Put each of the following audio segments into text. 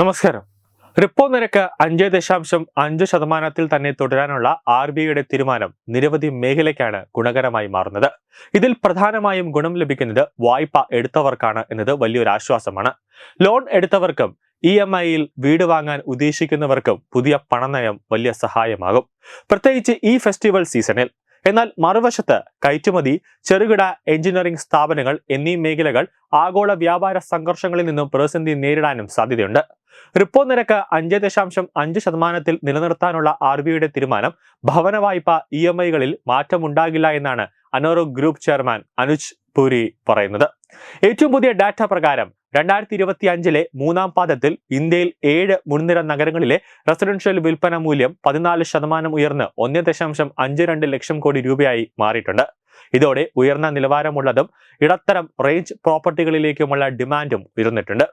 നമസ്കാരം. റിപ്പോ നിരക്ക് അഞ്ച് ദശാംശം അഞ്ച് ശതമാനത്തിൽ തന്നെ തുടരാനുള്ള ആർ ബി ഐയുടെ തീരുമാനം നിരവധി മേഖലയ്ക്കാണ് ഗുണകരമായി മാറുന്നത്. ഇതിൽ പ്രധാനമായും ഗുണം ലഭിക്കുന്നത് വായ്പ എടുത്തവർക്കാണ് എന്നത് വലിയൊരു ആശ്വാസമാണ്. ലോൺ എടുത്തവർക്കും ഇ എം ഐയിൽ വീട് വാങ്ങാൻ ഉദ്ദേശിക്കുന്നവർക്കും പുതിയ പണനയം വലിയ സഹായമാകും. പ്രത്യേകിച്ച് ഈ ഫെസ്റ്റിവൽ സീസണിൽ. എന്നാൽ മറുവശത്ത് കയറ്റുമതി ചെറുകിട എഞ്ചിനീയറിംഗ് സ്ഥാപനങ്ങൾ എന്നീ മേഖലകൾ ആഗോള വ്യാപാര സംഘർഷങ്ങളിൽ നിന്നും പ്രതിസന്ധി നേരിടാനും സാധ്യതയുണ്ട്. റിപ്പോ നിരക്ക് അഞ്ച് ദശാംശം അഞ്ച് ശതമാനത്തിൽ നിലനിർത്താനുള്ള ആർ ബിയുടെ തീരുമാനം ഭവന വായ്പ ഇ എം ഐകളിൽ മാറ്റമുണ്ടാകില്ല എന്നാണ് അനോറോ ഗ്രൂപ്പ് ചെയർമാൻ അനുജ് പുരി പറയുന്നത്. ഏറ്റവും പുതിയ ഡാറ്റ പ്രകാരം രണ്ടായിരത്തി ഇരുപത്തി അഞ്ചിലെ മൂന്നാം പാദത്തിൽ ഇന്ത്യയിൽ ഏഴ് മുൻനിര നഗരങ്ങളിലെ റെസിഡൻഷ്യൽ വിൽപ്പന മൂല്യം പതിനാല് ശതമാനം ഉയർന്ന് ഒന്ന് ദശാംശം അഞ്ച് രണ്ട് ലക്ഷം കോടി രൂപയായി മാറിയിട്ടുണ്ട്. ഇതോടെ ഉയർന്ന നിലവാരമുള്ളതും ഇടത്തരം റേഞ്ച് പ്രോപ്പർട്ടികളിലേക്കുമുള്ള ഡിമാൻഡും ഉയർന്നിട്ടുണ്ട്.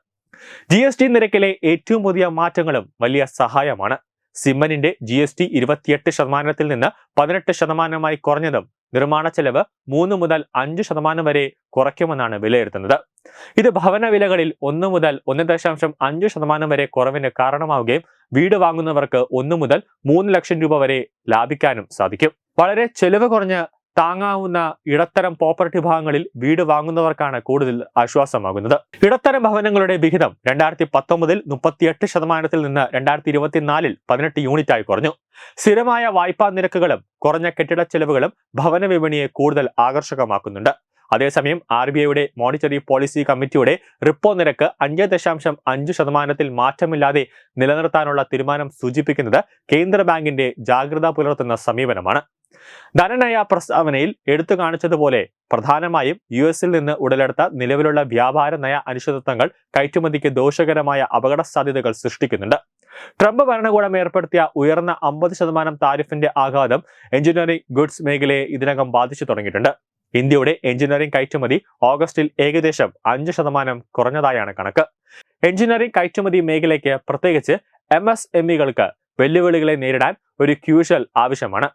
ജി എസ് ടി നിരക്കിലെ ഏറ്റവും പുതിയ മാറ്റങ്ങളും വലിയ സഹായമാണ്. സിമ്മനിന്റെ ജി എസ് ടി ഇരുപത്തിയെട്ട് ശതമാനത്തിൽ നിന്ന് പതിനെട്ട് ശതമാനമായി കുറഞ്ഞതും നിർമ്മാണ ചെലവ് മൂന്ന് മുതൽ അഞ്ച് ശതമാനം വരെ കുറയ്ക്കുമെന്നാണ് വിലയിരുത്തുന്നത്. ഇത് ഭവന വിലകളിൽ ഒന്ന് മുതൽ ഒന്ന് ദശാംശം അഞ്ച് ശതമാനം വരെ കുറവിന് കാരണമാവുകയും വീട് വാങ്ങുന്നവർക്ക് ഒന്ന് മുതൽ മൂന്ന് ലക്ഷം രൂപ വരെ ലാഭിക്കാനും സാധിക്കും. വളരെ ചെലവ് കുറഞ്ഞ താങ്ങാവുന്ന ഇടത്തരം പ്രോപ്പർട്ടി ഭാഗങ്ങളിൽ വീട് വാങ്ങുന്നവർക്കാണ് കൂടുതൽ ആശ്വാസമാകുന്നത്. ഇടത്തരം ഭവനങ്ങളുടെ വിഹിതം രണ്ടായിരത്തി പത്തൊമ്പതിൽ മുപ്പത്തിയെട്ട് ശതമാനത്തിൽ നിന്ന് രണ്ടായിരത്തി ഇരുപത്തിനാലിൽ പതിനെട്ട് യൂണിറ്റായി കുറഞ്ഞു. സ്ഥിരമായ വായ്പാ നിരക്കുകളും കുറഞ്ഞ കെട്ടിട ചെലവുകളും ഭവന വിപണിയെ കൂടുതൽ ആകർഷകമാക്കുന്നുണ്ട്. അതേസമയം ആർ ബി ഐയുടെ മോണിറ്ററി പോളിസി കമ്മിറ്റിയുടെ റിപ്പോ നിരക്ക് അഞ്ച് ദശാംശം അഞ്ച് ശതമാനത്തിൽ മാറ്റമില്ലാതെ നിലനിർത്താനുള്ള തീരുമാനം സൂചിപ്പിക്കുന്നത് കേന്ദ്ര ബാങ്കിന്റെ ജാഗ്രത പുലർത്തുന്ന സമീപനമാണ്. ധനനയ പ്രസ്താവനയിൽ എടുത്തു കാണിച്ചതുപോലെ പ്രധാനമായും യു എസിൽ നിന്ന് ഉടലെടുത്ത നിലവിലുള്ള വ്യാപാര നയ അനിശ്ചിതത്വങ്ങൾ കയറ്റുമതിക്ക് ദോഷകരമായ അപകട സാധ്യതകൾ സൃഷ്ടിക്കുന്നുണ്ട്. ട്രംപ് ഭരണകൂടം ഏർപ്പെടുത്തിയ ഉയർന്ന അമ്പത് ശതമാനം താരിഫിന്റെ ആഘാതം എഞ്ചിനീയറിംഗ് ഗുഡ്സ് മേഖലയെ ഇതിനകം ബാധിച്ചു തുടങ്ങിയിട്ടുണ്ട്. ഇന്ത്യയുടെ എഞ്ചിനീയറിംഗ് കയറ്റുമതി ഓഗസ്റ്റിൽ ഏകദേശം അഞ്ച് ശതമാനം കുറഞ്ഞതായാണ് കണക്ക്. എഞ്ചിനീയറിംഗ് കയറ്റുമതി മേഖലയ്ക്ക് പ്രത്യേകിച്ച് എം എസ് എം ഇകൾക്ക് വെല്ലുവിളികളെ നേരിടാൻ ഒരു ക്യൂഷൽ ആവശ്യമാണ്.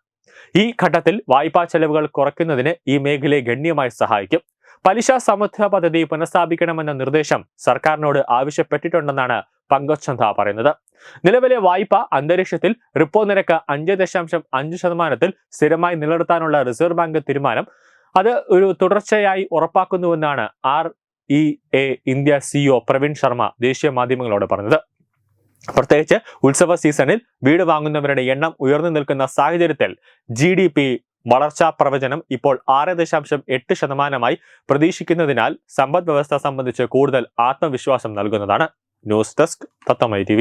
ഈ ഘട്ടത്തിൽ വായ്പാ ചെലവുകൾ കുറയ്ക്കുന്നതിന് ഈ മേഖലയെ ഗണ്യമായി സഹായിക്കും. പലിശ സമത്വ പദ്ധതി പുനഃസ്ഥാപിക്കണമെന്ന നിർദ്ദേശം സർക്കാരിനോട് ആവശ്യപ്പെട്ടിട്ടുണ്ടെന്നാണ് പങ്കജ് ചന്ദ പറയുന്നത്. നിലവിലെ വായ്പ അന്തരീക്ഷത്തിൽ റിപ്പോ നിരക്ക് അഞ്ച് ദശാംശം അഞ്ച് ശതമാനത്തിൽ സ്ഥിരമായി നിലനിർത്താനുള്ള റിസർവ് ബാങ്ക് തീരുമാനം അത് ഒരു തുടർച്ചയായി ഉറപ്പാക്കുന്നുവെന്നാണ് R E A India CEO Praveen Sharma ദേശീയ മാധ്യമങ്ങളോട് പറഞ്ഞത്. പ്രത്യേകിച്ച് ഉത്സവ സീസണിൽ വീട് വാങ്ങുന്നവരുടെ എണ്ണം ഉയർന്നു നിൽക്കുന്ന സാഹചര്യത്തിൽ ജി ഡി പി വളർച്ചാ പ്രവചനം ഇപ്പോൾ ആറ് ദശാംശം എട്ട് ശതമാനമായി പ്രതീക്ഷിക്കുന്നതിനാൽ സമ്പദ് വ്യവസ്ഥ സംബന്ധിച്ച് കൂടുതൽ ആത്മവിശ്വാസം നൽകുന്നതാണ്. News desk തത്തമൈ T